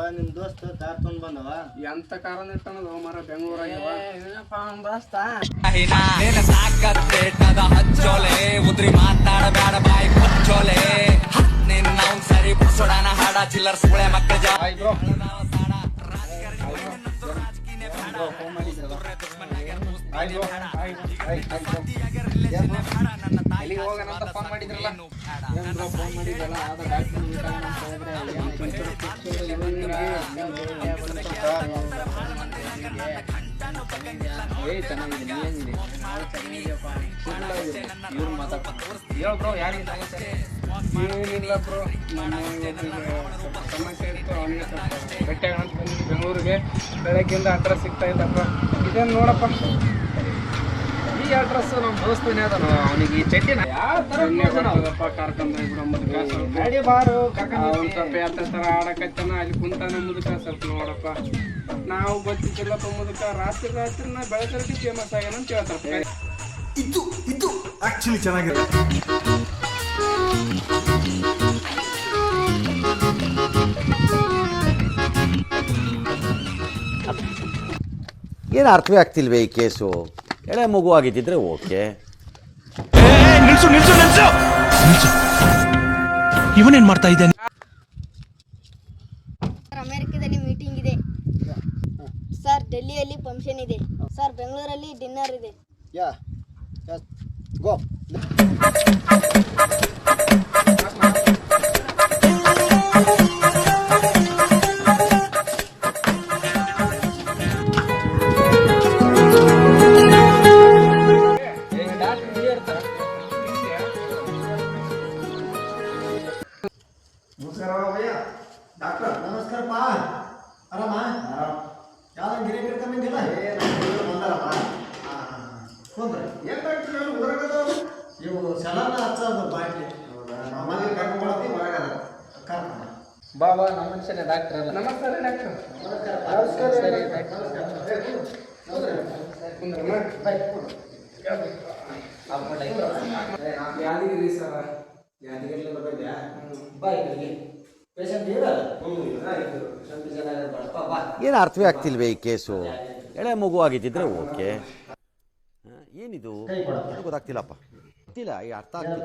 ಏನಪ್ಪ ನಿಮ್ ದೋಸ್ತ ಕಾರ್ ತೊಗೊಂಡ್ ಬಂದವ. ಎಂತ ಕಾರಣ ಇರ್ತಾನದ ಮರ ಬೆಂಗಳೂರಾಗ ಸಾಕತ್ತೇಟದ ಹಚ್ಚೋಲೆ. ಉದ್ರಿ ಮಾತಾಡಬೇಡ ಬಾಯಿ ಕೊಚ್ಚೋಲೆ ನಿನ್ನ ಅವ್ನ್ ಸರಿ ಬುಸೊಡನ ಹಾಡ ಚಿಲ್ಲರ್ ಸುಳೆ ಮಕ್ಕಳ ಫೋನ್ ಮಾಡಿದ್ರಲ್ಲ? ಫೋನ್ ಮಾಡಿದ್ರಲ್ಲ? ಆದ ಡಾಕ್ಟರ್ ಏ ಬ್ರೋ ಸಮಸ್ಯೆ ಬ್ರೋ ಇತ್ತು ಬಂದಿದ್ವಿ ಬೆಂಗಳೂರಿಗೆ. ಬೆಳಗ್ಗೆಯಿಂದ ಅಡ್ರೆಸ್ ಸಿಗ್ತಾ ಇದ್ದಪ್ಪ ಇದೇನು ನೋಡಪ್ಪ? ಅಡ್ರೆಸ್ ಅವನಿಗೆ ಈ ಚಟಿನ ಯಾವ ಥರ ಗಾಡಿ ಬಾರು ಅವ್ನು ಸ್ವಲ್ಪ ಯಾವ ಥರ ಆಡಕತ್ತಾನ ಅಲ್ಲಿ ಕುಂತಾನ ಮುದುಕ ಸ್ವಲ್ಪ ನೋಡಪ್ಪ. ನಾವು ಗೊತ್ತಿದ್ದಿಲ್ಲಪ್ಪ ಮುದುಕ ರಾತ್ರಿ ರಾತ್ರಿ ನಾ ಬೆಳತರಕ್ಕೆ ಫೇಮಸ್ ಆಗ್ಯಾನ ಅಂತ ಹೇಳ್ತಾರೆ ಇದು ಇದು ಚೆನ್ನಾಗಿದೆ. ಏನು ಅರ್ಥವೇ ಆಗ್ತಿಲ್ವೇ ಈ ಕೇಸು? ಎಳೆ ಮಗು ಆಗಿದ್ದಿದ್ರೆ ಓಕೆ ನಿಲ್ಸು ನಿಲ್ಸು ನಿಲ್ಸು! ನಿಲ್ಸು. ಇವನೇನ್ ಮಾಡ್ತಾ ಇದ್ದಾನೆ? ಸರ್ ಅಮೆರಿಕದಲ್ಲಿ ಮೀಟಿಂಗ್ ಇದೆ. ಸರ್ ಡೆಲ್ಲಿಯಲ್ಲಿ ಫಂಕ್ಷನ್ ಇದೆ. ಸರ್ ಬೆಂಗಳೂರಲ್ಲಿ ಡಿನ್ನರ್ ಇದೆ. ಯಾ ಗೋ ಡಾಕ್ಟರ್ ನಮಸ್ಕಾರಪ್ಪ ಆರಾಮ? ಯಾವ ಗಿರಿ ಕರ್ಕೊಂಬಂದಿಲ್ಲ ಬಂದಾರಪ್ಪ. ಕುಂದ್ರಿ ಏನು ಡಾಕ್ಟರ್ ಹೇಳು ಹೊರಗದವರು ಇವು ಸಲನ ಹಚ್ಚೋದು ಬಾಟ್ಲಿ. ಮನೆಗೆ ಕರ್ಕೊಂಡ್ಬರ್ತಿ ಹೊರಗದ ಕರ್ಕೊಂಡ ಬಾಬಾ ನಮ್ಮ ಮನುಷ್ಯನೇ ಡಾಕ್ಟರ್ ಅಲ್ಲ. ನಮಸ್ಕಾರ ಡಾಕ್ಟರ್. ಸರಿ ಯಾದಗಿರಿ ಸರ್ ಬಾ ಇಲ್ಲಿಗೆ ಪೇಷಂಟ್ ಇರಲ್ಲ ಏನು ಅರ್ಥವೇ ಆಗ್ತಿಲ್ವೇ ಈ ಕೇಸು? ಎಳೆ ಮಗು ಆಗಿದ್ದಿದ್ರೆ ಓಕೆ. ಏನಿದು? ಏನು ಗೊತ್ತಾಗ್ತಿಲ್ಲಪ್ಪ. ಗೊತ್ತಿಲ್ಲ ಈ ಅರ್ಥ ಆಗ್ತಿಲ್ಲ.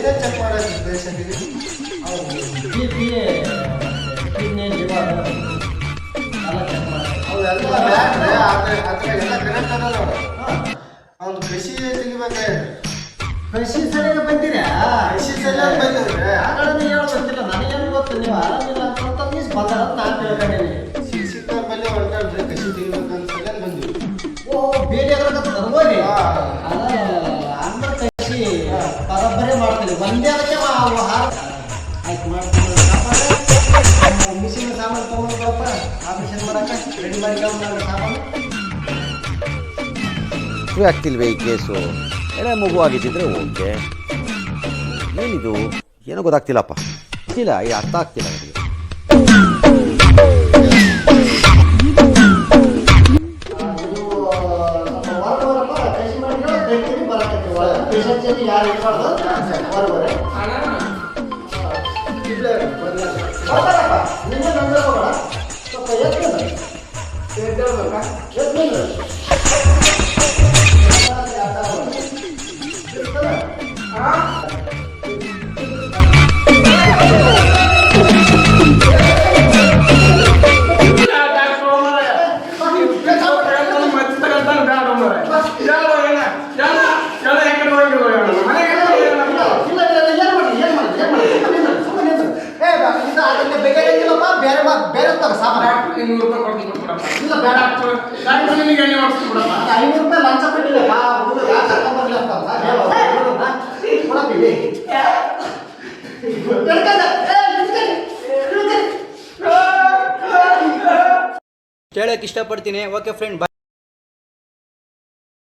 ಏನೋ ಚೆಕ್ ಮಾಡೋದು ಅವೆಲ್ಲ ಎಲ್ಲ ಅವ್ನು ಕೃಷಿ ತೆಗಿಬೇಕಾಯ್ತು ಕೃಷಿ ಸರಿಯಾಗಿ ಬಂದಿರಾ ಕೃಷಿ ಸರಿಯಾಗಿ ಬಂದಿದ್ರೆ ಆ ಕಡೆ ಹೇಳೋ ಗೊತ್ತಿಲ್ಲ ನನಗೇನು ಗೊತ್ತು ನೀವು ಆರಾಮಿಲ್ಲ ಅಂತ ಬಂದ್ರೆ ನಾನು ತಿಳ್ಕೊಂಡಿನಿ ಮಿಷಿನ್ ಆಗ್ತಿಲ್ವೇ ಈ ಕೇಸು? ಮಗು ಆಗಿದ್ದಿದ್ರೆ ಓಕೆ. ಏನಿದು? ಏನೋ ಗೊತ್ತಾಗ್ತಿಲ್ಲಪ್ಪ. ಗೊತ್ತಿಲ್ಲ ಈ ಅರ್ಥ ಆಗ್ತಿಲ್ಲ ನನಗೆ. ನಿನ್ನೆ ನಂಗೆ ಹೋಗೋಣ ಸ್ವಲ್ಪ ಎದ್ದು ಎದ್ದು ಆ ರೂಪಾಯಿ ಕೊಡ್ತೀನಿ ಇಲ್ಲ ಬೇಡ ನಿನಗೆ ಎಣ್ಣೆ ಮಾಡಿಸ್ತೀನಿ ಬಿಡಪ್ಪ ಐನೂರು ರೂಪಾಯಿ ಲಂಚ ಕೊಟ್ಟಿಲ್ಲ ಹುಡುಗ ಕರ್ಕೊಂಡ್ಬರ್ಲಿ ಅಂತ. ಹಿಡ್ಕೊಂಡೆ. ಇಷ್ಟಪಡ್ತೀನಿ. Okay friend